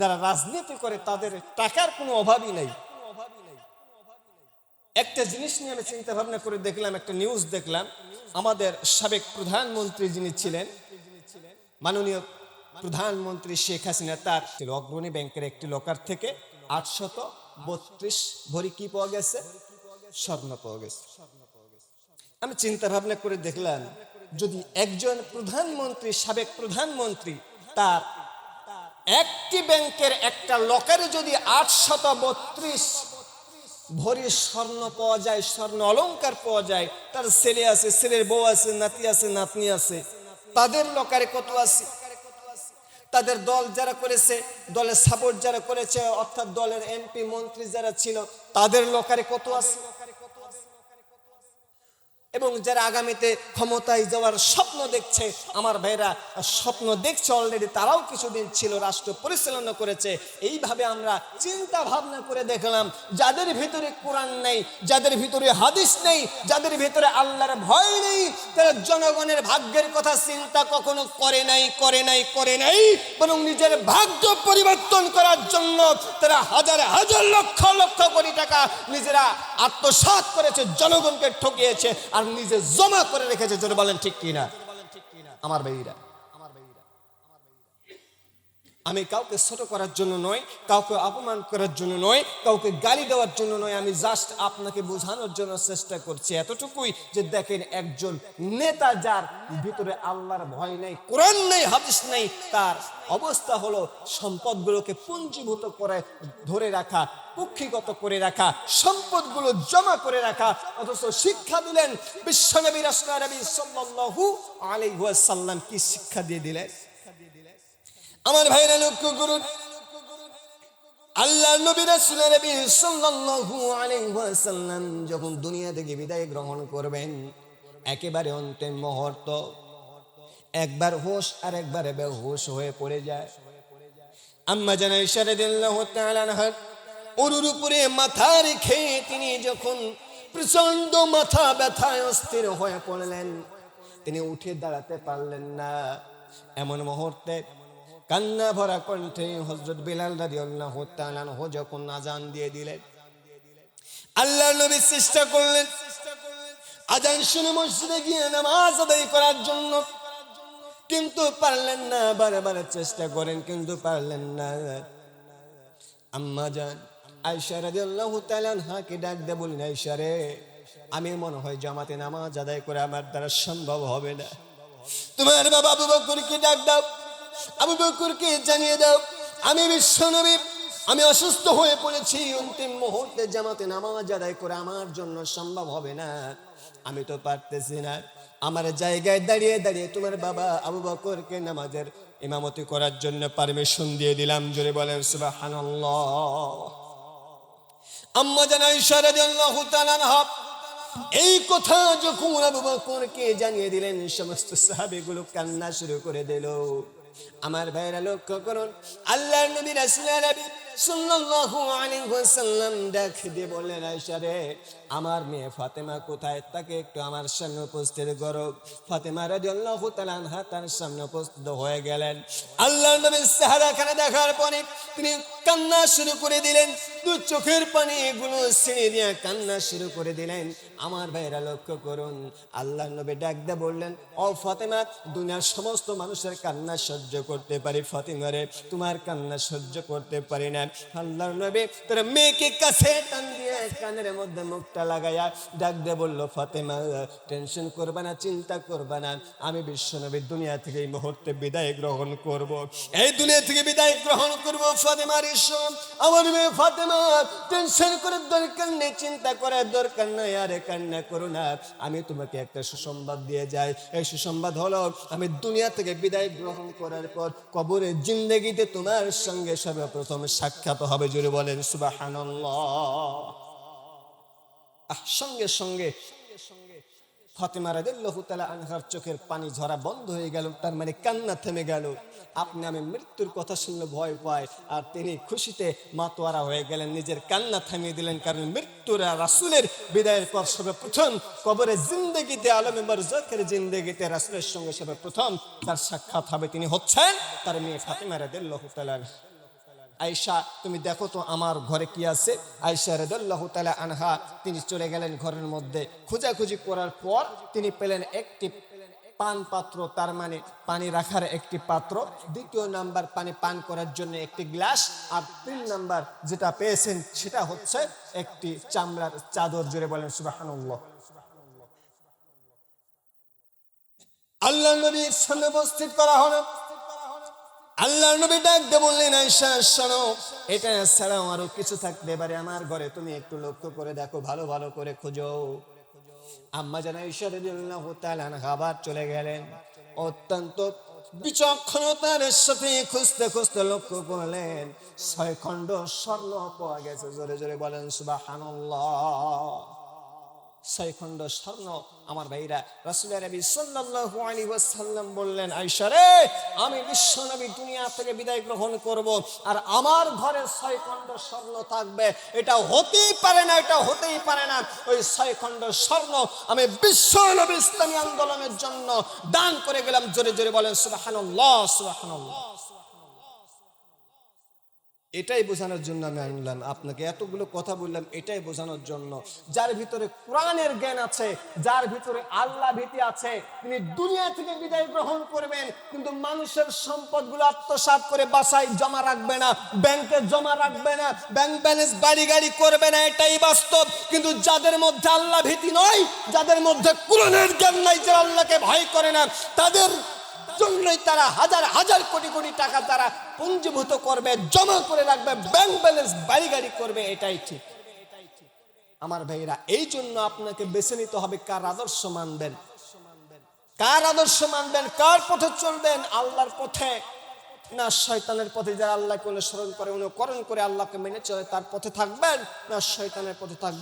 যারা রাজনীতি করে তাদের টাকার কোনো অভাবই নেই। একটা জিনিস নিয়ে আমি চিন্তা ভাবনা করে দেখলাম, একটা নিউজ দেখলাম। আমাদের সাবেক প্রধানমন্ত্রী যিনি ছিলেন, মাননীয় প্রধানমন্ত্রী শেখ হাসিনা, তার অগ্রণী ব্যাংকের একটি লকার থেকে আটশত বত্রিশ ভরি কি পাওয়া গেছে? স্বর্ণ পাওয়া গেছে। আমি চিন্তা ভাবনা করে দেখলাম, যদি একজন প্রধানমন্ত্রী, সাবেক প্রধানমন্ত্রী তার একটি ব্যাংকের একটা লকারে যদি আটশত বত্রিশ ভরি স্বর্ণ পাওয়া যায়, স্বর্ণ অলংকার পাওয়া যায়, তার ছেলে আছে, ছেলের বউ আছে, নাতি আছে, নাতনি আছে, তাদের লকারে কত আছে? তাদের দল যারা করেছে, দলের সাপোর্ট যারা করেছে, অর্থাৎ দলের এমপি মন্ত্রী যারা ছিল, তাদের লকারে কত আছে? এবং যারা আগামীতে ক্ষমতায় যাওয়ার স্বপ্ন দেখছে, আমার ভাইরা স্বপ্ন দেখছে অলরেডি তারাও কিছুদিন ছিল, রাষ্ট্র পরিচালনা করেছে। এইভাবে আমরা চিন্তা ভাবনা করে দেখলাম, যাদের ভিতরে কোরআন নেই, যাদের ভিতরে হাদিস নেই, যাদের ভিতরে আল্লাহর ভয় নেই, তারা জনগণের ভাগ্যের কথা চিন্তা কখনো করে নাই করে নাই করে নাই, বরং নিজের ভাগ্য পরিবর্তন করার জন্য তারা হাজার হাজার লক্ষ লক্ষ কোটি টাকা নিজেরা আত্মসাৎ করেছে, জনগণকে ঠকিয়েছে, আর নিজে জমা করে রেখেছে যদি বলেন ঠিক কিনা। আমার ভাইরা আমি কাউকে ছোট করার জন্য নয়, কাউকে অপমান করার জন্য নয়, কাউকে গালি দেওয়ার জন্য নয়, আমি জাস্ট আপনাকে বোঝানোর জন্য চেষ্টা করছি এতটুকুই যে দেখেন একজন নেতা যার ভিতরে আল্লাহর ভয় নেই, কোরআন নেই, হাদিস নেই, তার অবস্থা হলো সম্পদগুলোকে পুঞ্জীভূত করে ধরে রাখা, কুক্ষিগত করে রাখা, সম্পদগুলো জমা করে রাখা, অথচ শিক্ষা দিলেন বিশ্বনবী রাসূল নবী সাল্লাল্লাহু আলাইহি ওয়াসাল্লাম, কি শিক্ষা দিয়ে দিলেন? আমার ভাইরা লক্ষ্য করুন। আল্লাহ নবী রাসূল নবী সাল্লাল্লাহু আলাইহি ওয়াসাল্লাম যখন দুনিয়া থেকে বিদায় গ্রহণ করবেন, একেবারে অন্তিম মুহূর্ত, একবার হোশ আর একবারে বেহুশ হয়ে পড়ে যায়। আম্মা জানা ইশারা দিল্লাহু তাআলা আনহা ওরুর উপরে মাথা রেখে তিনি যখন প্রচণ্ড মাথা ব্যথায় অস্থির হয়ে পড়লেন, তিনি উঠে দাঁড়াতে পারলেন না। এমন মুহূর্তে কান্না ভরা কণ্ঠে হজরত বিলাল রাদিয়াল্লাহু তাআলা আনহু যখন আজান দিয়ে দিলেন আল্লাহ নবী চেষ্টা করলেন আজান শুনে মসজিদে গিয়ে নামাজ আদায় করার জন্য। কিন্তু পারলেন না বারে চেষ্টা করেন, কিন্তু পারলেন না। আম্মা যান আয়সা রাদিয়াল্লাহু তাআলা আনহাকে ডাক দিয়ে বলেন আয়সা রে, আমি মনে হয় জামাতে নামাজ আদায় করে আমার দ্বারা সম্ভব হবে না। তোমার বাবা আবু বকরকে ডাক দাও। আবু বকরকে জানিয়ে দাও, আমি বিশ্বনবী আমি অসুস্থ হয়ে পড়েছি, অন্তিম মুহূর্তে জামাতে নামাজ আদায় করে আমার জন্য সম্ভব হবে না। আমি তো পারতেছি না। আমার জায়গায় দাঁড়িয়ে দাঁড়িয়ে তোমার বাবা আবু বকরকে নামাজের ইমামতি করার জন্য পারমিশন দিয়ে দিলাম। জোরে বলেন আম্মা জানা ইশারা রাদিয়াল্লাহু তাআলা আনহা, এই কথা যখন আবু বকরকে জানিয়ে দিলেন, সমস্ত সাহাবীগুলো কান্না শুরু করে দিল। আমার ভাইরা লক্ষ্য করুন আল্লাহ নবী রাসুল আমার মেয়ে ফাতেমা কোথায়? তাকে একটু আমার সামনে উপস্থিত করো। ফাতেমা তার সামনে উপস্থিত হয়ে গেলেন। আল্লাহ নবীর দেখার পরে তিনি কান্না শুরু করে দিলেন। দু চোখের পানি এগুলো ছেড়ে দিয়ে কান্না শুরু করে দিলেন। আমার ভাইরা লক্ষ্য করুন আল্লাহ নবী ডাক দিয়ে বললেন, ও ফাতেমা, দুনিয়ার সমস্ত মানুষের কান্না সহ্য করতে পারি ফাতেমা রে, তোমার কান্না সহ্য করতে পারি না। আল্লাহ নবী তোর মেয়েকে কাছে টান দিয়ে কানের মধ্যে মুখটা লাগাইয়া ডাক দিয়ে বলল, ফাতেমা, টেনশন করবা না, চিন্তা করবা না, আমি বিশ্ব নবীর দুনিয়া থেকে এই মুহূর্তে বিদায় গ্রহণ করব। এই দুনিয়া থেকে বিদায় গ্রহণ করব ফাতেমার ঈশ্বর। আমার মেয়ে ফাতেমা টেনশন করে দরকার নেই, চিন্তা করার দরকার নাই, আরে কান্না করো না। আমি তোমাকে একটা সুসংবাদ দিয়ে যাই। এই সুসংবাদ হলো, আমি দুনিয়া থেকে বিদায় গ্রহণ করার পর কবরের জিন্দগিতে তোমার সঙ্গে সর্বপ্রথম সাক্ষাৎ হবে জুড়ে বলেন সুবাহ সঙ্গে সঙ্গে সঙ্গে সঙ্গে ফাতেমা রাদিয়াল্লাহু তাআলা আনহার চোখের পানি ঝরা বন্ধ হয়ে গেল, তার মানে কান্না থেমে গেল আপনি আমি মৃত্যুর কথা শুনলে ভয় পায় আর তিনি খুশিতে মাতোয়ারা হয়ে গেলেন, নিজের কান্না থামিয়ে দিলেন, কারণ মৃত্যুর রাসুলের বিদায়ের পর সবে প্রথম কবরে জিন্দগিতে, আলমে বারজাকের জিন্দগিতে রাসূলের সঙ্গে সবে প্রথম তার সাক্ষাৎ হবে তিনি হচ্ছেন তার মেয়ে ফাতেমা রাদিয়াল্লাহু তাআলা আনহা। আয়সা তুমি দেখো তো আমার ঘরে কি আছে? আয়সা রেদুল্লাহ তালা আনহা, তিনি চলে গেলেন ঘরের মধ্যে। খোঁজাখুঁজি করার পর তিনি পেলেন একটি পান পাত্র, তার মানে পানি রাখার একটি পাত্র। দ্বিতীয় নাম্বার, পানি পান করার জন্য একটি গ্লাস। আর তিন নাম্বার, যেটা পেয়েছেন, সেটা হচ্ছে একটি চামড়ার চাদর জুড়ে বলেন সুবাহানুল্লাহ। আল্লাহ নবীর সামনে উপস্থিত করা হলো। আল্লাহ নবী ডাক দিয়ে বললেন আয়সা শোনো এটা ছাড়াও আরও কিছু থাকতে পারে আমার ঘরে। তুমি একটু লক্ষ্য করে দেখো, ভালো ভালো করে খোঁজো। আম্মা জানা তালান খাবার চলে গেলেন। অত্যন্ত বিচক্ষণতার সাথে খুঁজতে খুঁজতে লক্ষ্য করলেন, ছয় খণ্ড স্বর্ণ পাওয়া গেছে। জোরে জোরে বলেন সুবাহ ছয় খণ্ড স্বর্ণ। আমার ভাইরা, রাসুলের নবী সাল্লাল্লাহু আলাইহি ওয়াসাল্লাম বললেন, আয়েশা রে, আমি বিশ্ব নবী দুনিয়া থেকে বিদায় গ্রহণ করব আর আমার ঘরে ছয়খণ্ড স্বর্ণ থাকবে। এটা হতেই পারে না, এটা হতেই পারে না। ওই ছয় খণ্ড স্বর্ণ আমি বিশ্ব নবী ইসলামী আন্দোলনের জন্য দান করে গেলাম। জোরে জোরে বলেন, সুবহানাল্লাহ সুবহানাল্লাহ। এটাই বোঝানোর জন্য আমি আনলাম। আপনাকে এতগুলো কথা বললাম, এটাই বোঝানোর জন্য। যার ভিতরে কোরআনের জ্ঞান আছে, যার ভিতরে আল্লাহ ভীতি আছে, তিনি দুনিয়া থেকে বিদায় গ্রহণ করবেন, কিন্তু মানুষের সম্পদগুলো আত্মসাৎ করে বাসায় জমা রাখবে না, ব্যাংকে জমা রাখবে না, ব্যাংক ব্যালেন্স বাড়ি গাড়ি করবে না, এটাই বাস্তব। কিন্তু যাদের মধ্যে আল্লাহ ভীতি নয় যাদের মধ্যে কোরআনের জ্ঞান নাই, যারা আল্লাহকে ভয় করে না, তাদের জন্যই তারা হাজার হাজার কোটি কোটি টাকা তারা পুঞ্জীভূত করবে, জমা করে রাখবে ব্যাংক ব্যালেন্স বাড়ি গাড়ি করবে, এটাই ঠিক। আমার ভাইরা এই জন্য আপনাকে বেছে নিতে হবে কার আদর্শ মানবেন। কার আদর্শ মানবেন, কার পথে চলবেন, আল্লাহর পথে। না শয়তানের পথে যারা আল্লাহকে অনুসরণ করে, অনুকরণ করে আল্লাহকে মেনে চলে, তার পথে থাকবেন, না শয়তানের পথে থাকবেন।